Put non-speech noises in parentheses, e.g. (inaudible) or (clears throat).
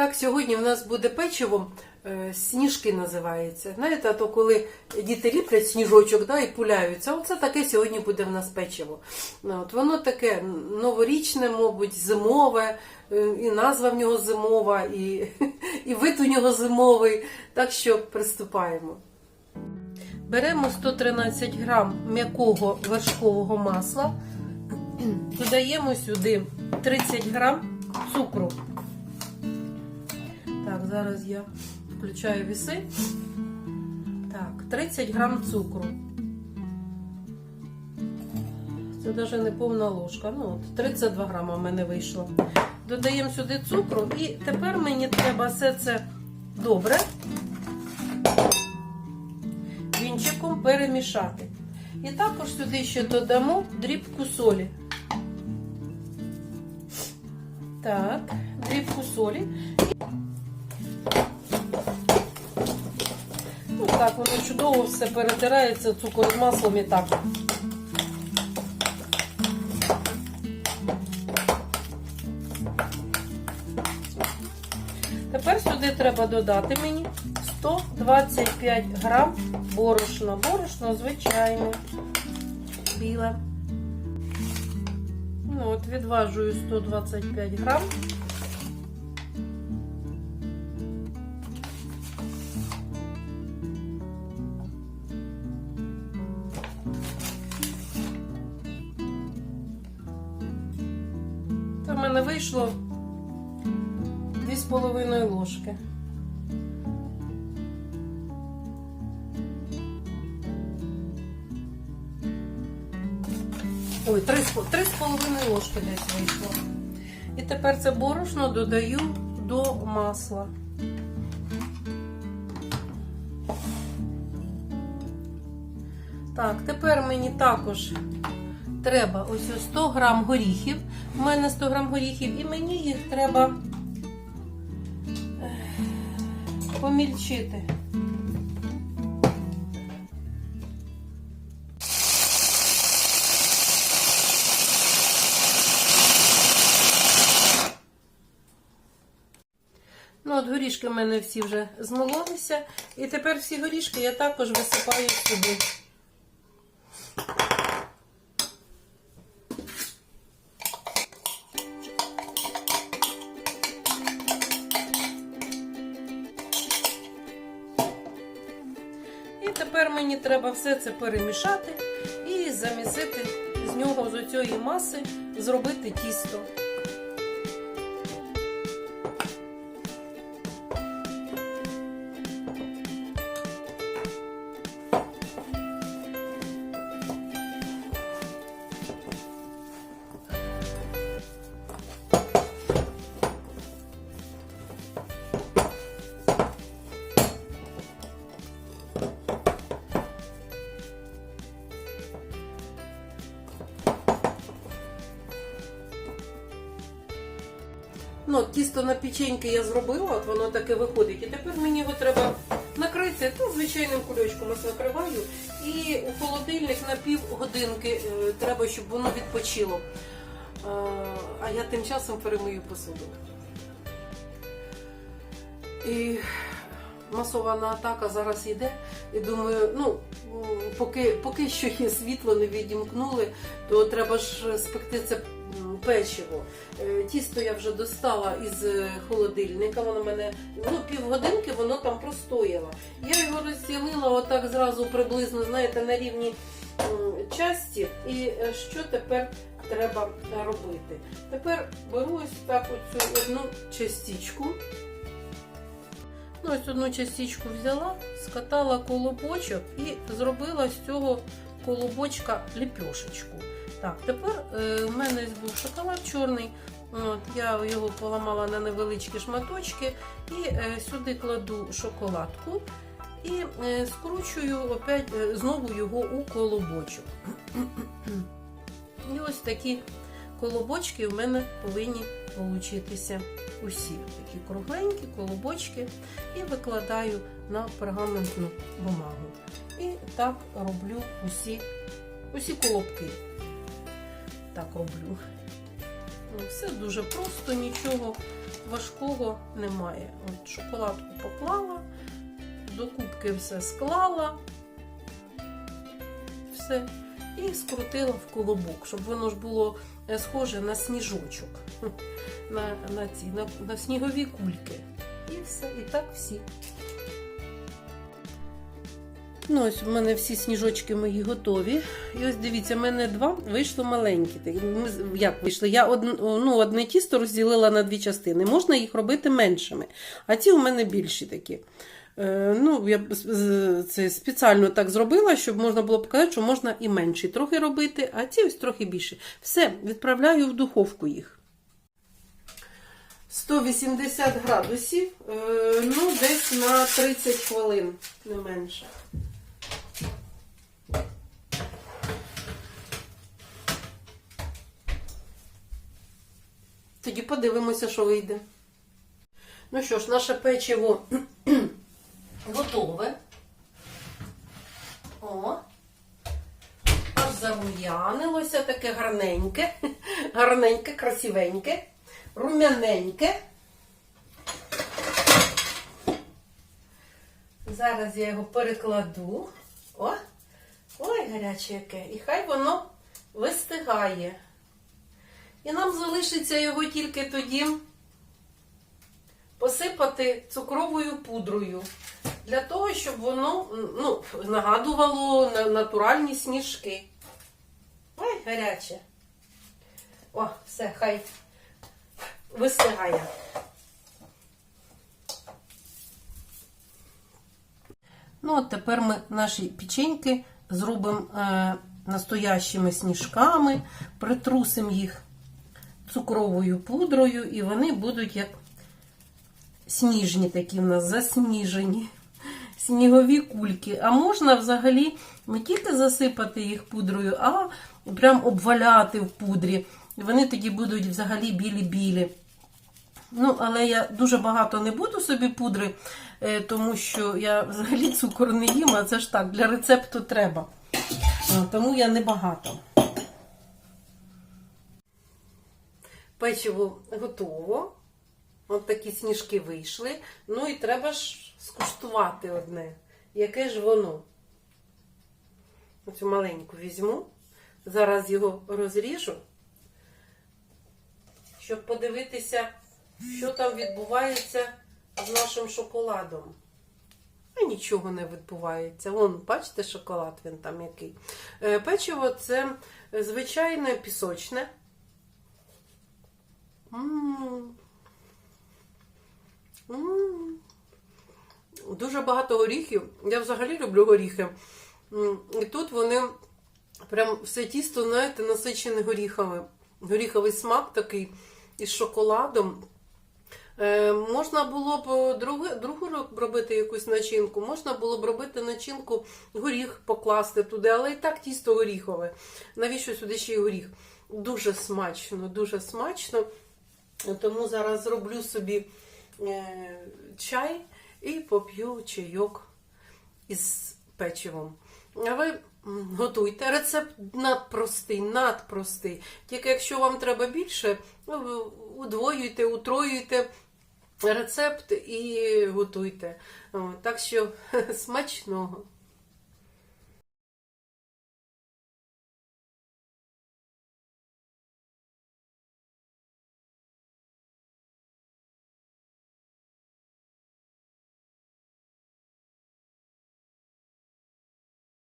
Так, сьогодні в нас буде печиво, е, сніжки називається. Знаєте, а то коли діти ліплять сніжочок да, і пуляються, оце таке сьогодні буде в нас печиво. Ну, От, воно таке новорічне, мабуть, зимове, е, і назва в нього зимова, і, (laughs) і вид у нього зимовий. Так що приступаємо. Беремо 113 грам м'якого вершкового масла, додаємо сюди 30 грам цукру. Так, зараз я включаю віси. Так, 30 грам цукру. Це навіть не повна ложка. Ну, от 32 грама в мене вийшло. Додаємо сюди цукру і тепер мені треба все це добре вінчиком перемішати. І також сюди ще додамо дрібку солі. Так, дрібку солі. Так, воно чудово все перетирається цукор з маслом і так. Тепер сюди треба додати мені 125 грам борошна. Борошно звичайне, біле. Ну, от відважую 125 грам. Вийшло 2,5 ложки. Ой, 3,5 ложки десь вийшло. І тепер це борошно додаю до масла. Так, тепер мені також треба ось ось 100 грам горіхів. У мене 100 грам горіхів, і мені їх треба помільчити. Ну, от горішки в мене всі вже змололися. І тепер всі горішки я також висипаю сюди. Мені треба все це перемішати і замісити з нього, з оцієї маси, зробити тісто. Тісто на печеньки я зробила, от воно таке виходить. І тепер мені його треба накрити ну, звичайним кульочком ось накриваю. І у холодильник на пів годинки е, треба, щоб воно відпочило. Е, а я тим часом перемию посуду. І масована атака зараз йде. І думаю, ну, поки, поки що є світло, не відімкнули, то треба ж спекти це печиво. Е, Тісто я вже достала із е, холодильника. Воно мене ну, півгодинки воно там простояло. Я його розділила отак зразу приблизно, знаєте, на рівні часті. І е, що тепер треба робити? Тепер беру ось так оцю одну частичку. Ну, ось одну частичку взяла, скатала колобочок і зробила з цього колобочка ліпьошечку. Так, тепер е, в мене був шоколад чорний. От, я його поламала на невеличкі шматочки і е, сюди кладу шоколадку і е, скручую опять, знову його у колобочок. І ось такі колобочки в мене повинні получитися усі. Такі кругленькі колобочки і викладаю на пергаментну бумагу. І так роблю усі, усі колобки. Так роблю. Ну, Все дуже просто, нічого важкого немає. От шоколадку поклала, до кубки все склала, все, і скрутила в колобок, щоб воно ж було е, схоже на сніжочок, (laughs) на, на, ці, на, на снігові кульки. І все, і так всі. Ну, ось у мене всі сніжочки мої готові. І ось дивіться, в мене два вийшло маленькі. як вийшли? Я одн, ну, одне тісто розділила на дві частини. Можна їх робити меншими. А ці у мене більші такі. Е, ну, я це спеціально так зробила, щоб можна було показати, що можна і менші трохи робити, а ці ось трохи більші. Все, відправляю в духовку їх. 180 градусів, е, ну, десь на 30 хвилин, не менше. Тоді подивимося, що вийде. Ну що ж, наше печиво (clears throat) готове. О. Аж зарум'янилося, таке гарненьке, (laughs) гарненьке, красивеньке, рум'яненьке. Зараз я його перекладу. О! Ой, гаряче яке. І хай воно вистигає. І нам залишиться його тільки тоді посипати цукровою пудрою. Для того, щоб воно ну, нагадувало на- натуральні сніжки. Ой, гаряче. О, все, хай вистигає. Ну, от тепер ми наші печеньки зробимо е, настоящими сніжками, притрусимо їх цукровою пудрою, і вони будуть як сніжні такі в нас засніжені. Снігові кульки. А можна взагалі не тільки засипати їх пудрою, а прям обваляти в пудрі. І Вони тоді будуть взагалі білі-білі. Ну, але я дуже багато не буду собі пудри, е, тому що я взагалі цукор не їм, а це ж так, для рецепту треба. Тому я не Печиво готово. От такі сніжки вийшли. Ну і треба ж скуштувати одне. Яке ж воно? Оцю маленьку візьму. Зараз його розріжу, щоб подивитися, що там відбувається з нашим шоколадом. А нічого не відбувається. Вон, бачите, шоколад він там який. Е, Печиво це звичайне пісочне. Дуже багато горіхів. Я взагалі люблю горіхи. І тут вони прям все тісто, знаєте, насичене горіхами. Горіховий смак такий із шоколадом. Е, можна було б другу, другу робити якусь начинку, можна було б робити начинку, горіх покласти туди, але і так тісто горіхове. Навіщо сюди ще й горіх? Дуже смачно, дуже смачно. Тому зараз зроблю собі е, чай і поп'ю чайок із печивом. А ви готуйте. Рецепт надпростий, надпростий. Тільки якщо вам треба більше, удвоюйте, утроюйте рецепт і готуйте. Так що (laughs) смачного.